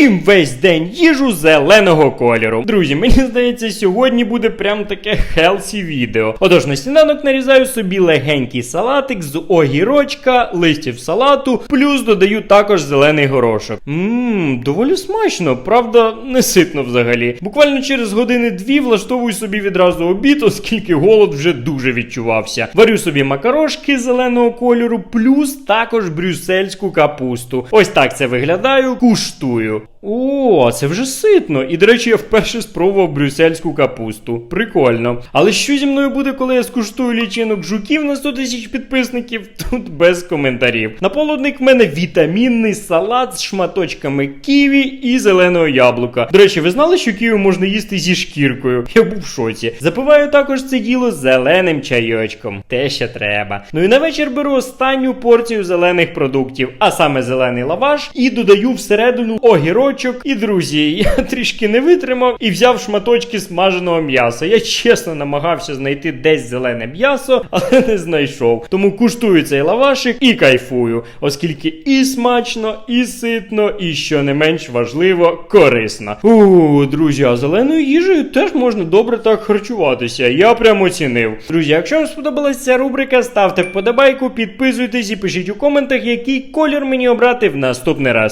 Їм весь день їжу зеленого кольору. Друзі, мені здається, сьогодні буде прям таке хелсі відео. Отож, на сніданок нарізаю собі легенький салатик з огірочка, листів салату, плюс додаю також зелений горошок. Ммм, доволі смачно, правда, не ситно взагалі. Буквально через години-дві влаштовую собі відразу обід, оскільки голод вже дуже відчувався. Варю собі макарошки зеленого кольору, плюс також брюссельську капусту. Ось так це виглядаю, куштую. О, це вже ситно. І, до речі, я вперше спробував брюссельську капусту. Прикольно. Але що зі мною буде, коли я скуштую лічинок жуків на 100 тисяч підписників? Тут без коментарів. На полудник в мене вітамінний салат з шматочками ківі і зеленого яблука. До речі, ви знали, що ківі можна їсти зі шкіркою? Я був в шоці. Запиваю також це діло зеленим чайочком. Те, що треба. Ну і на вечір беру останню порцію зелених продуктів, а саме зелений лаваш, і додаю всередину огірочок. І друзі, я трішки не витримав і взяв шматочки смаженого м'яса. Я чесно намагався знайти десь зелене м'ясо, але не знайшов. Тому куштую цей лавашик і кайфую, оскільки і смачно, і ситно, і що не менш важливо, корисно. У, друзі, а зеленою їжею теж можна добре так харчуватися. Я прямо оцінив. Друзі, якщо вам сподобалася ця рубрика, ставте вподобайку, підписуйтесь і пишіть у коментах, який колір мені обрати в наступний раз.